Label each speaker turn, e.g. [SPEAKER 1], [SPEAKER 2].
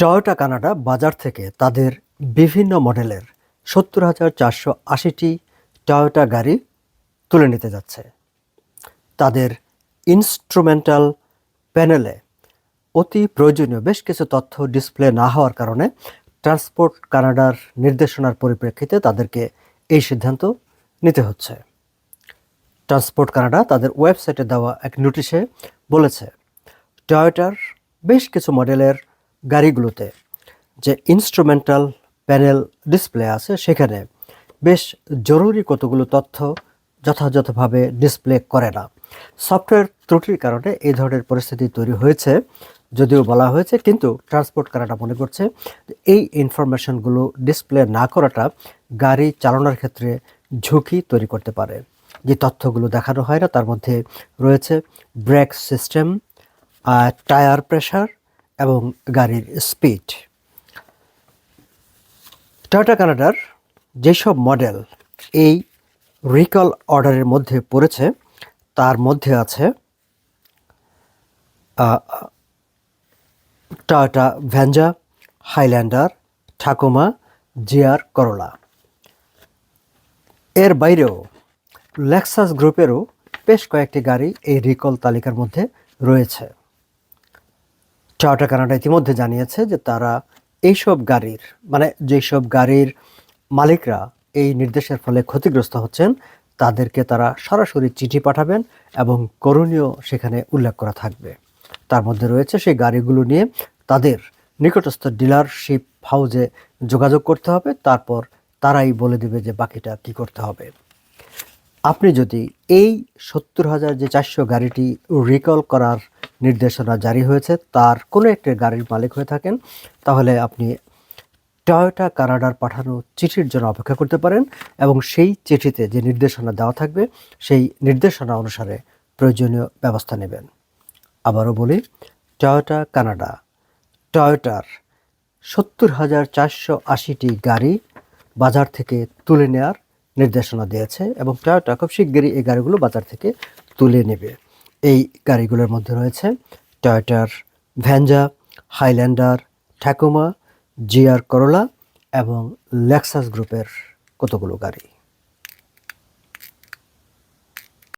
[SPEAKER 1] Toyota Canada বাজার থেকে তাদের বিভিন্ন মডেলের সত্তর হাজার চারশো আশিটি টয়োটা গাড়ি তুলে নিতে যাচ্ছে। তাদের ইনস্ট্রুমেন্টাল প্যানেলে অতি প্রয়োজনীয় বেশ কিছু তথ্য ডিসপ্লে না হওয়ার কারণে ট্রান্সপোর্ট কানাডার নির্দেশনার পরিপ্রেক্ষিতে তাদেরকে এই সিদ্ধান্ত নিতে হচ্ছে। ট্রান্সপোর্ট কানাডা তাদের ওয়েবসাইটে দেওয়া এক নোটিশে বলেছে টয়োটার বেশ কিছু মডেলের গাড়িগুলোতে যে ইনস্ট্রুমেন্টাল প্যানেল ডিসপ্লে আছে সেখানে বেশ জরুরি কতগুলো তথ্য যথাযথভাবে ডিসপ্লে করে না। সফটওয়্যার ত্রুটির কারণে এই ধরনের পরিস্থিতি তৈরি হয়েছে, যদিও বলা হয়েছে, কিন্তু ট্রান্সপোর্ট কানাডা মনে করছে এই ইনফরমেশনগুলো ডিসপ্লে না করাটা গাড়ি চালানোর ক্ষেত্রে ঝুঁকি তৈরি করতে পারে। যে তথ্যগুলো দেখানো হয় না, তার মধ্যে রয়েছে ব্রেক সিস্টেম টায়ার প্রেশার এবং গাড়ির স্পিড। টয়োটা কানাডার যেসব মডেল এই রিকল অর্ডারের মধ্যে পড়েছে, তার মধ্যে আছে টয়োটা ভ্যাঞ্জা হাইল্যান্ডার, ঠাকুমা, জিয়ার করলা। এর বাইরেও লেক্সাস গ্রুপেরও বেশ কয়েকটি গাড়ি এই রিকল তালিকার মধ্যে রয়েছে। টয়োটা কানাডা ইতিমধ্যে জানিয়েছে যে তারা এইসব গাড়ির মানে যেসব গাড়ির মালিকরা এই নির্দেশের ফলে ক্ষতিগ্রস্ত হচ্ছেন, তাদেরকে তারা সরাসরি চিঠি পাঠাবেন এবং করণীয় সেখানে উল্লেখ করা থাকবে। তার মধ্যে রয়েছে সেই গাড়িগুলো নিয়ে তাদের নিকটস্থ ডিলারশিপ হাউজে যোগাযোগ করতে হবে, তারপর তারাই বলে দেবে যে বাকিটা কি করতে হবে। আপনি যদি এই সত্তর হাজার যে চারশো গাড়িটি রিকল করার নির্দেশনা জারি হয়েছে, তার কোনো একটি গাড়ির মালিক হয়ে থাকেন। তাহলে আপনি টয়োটা কানাডার পাঠানো চিঠির জন্য অপেক্ষা করতে পারেন এবং সেই চিঠিতে যে নির্দেশনা দেওয়া থাকবে, সেই নির্দেশনা অনুসারে প্রয়োজনীয় ব্যবস্থা নেবেন। আবারও বলি, টয়োটা কানাডা। টয়োটার সত্তর হাজার চারশো আশিটি গাড়ি বাজার থেকে তুলে নেওয়ার নির্দেশনা দিয়েছে এবং টয়োটা খুব শিগগিরই এই গাড়িগুলো বাজার থেকে তুলে নেবে। এই গাড়িগুলোর মধ্যে রয়েছে টয়টার ভ্যানজা হাইল্যান্ডার ঠাকুমা জিআর করোলা এবং লেক্সাস গ্রুপের কতগুলো গাড়ি।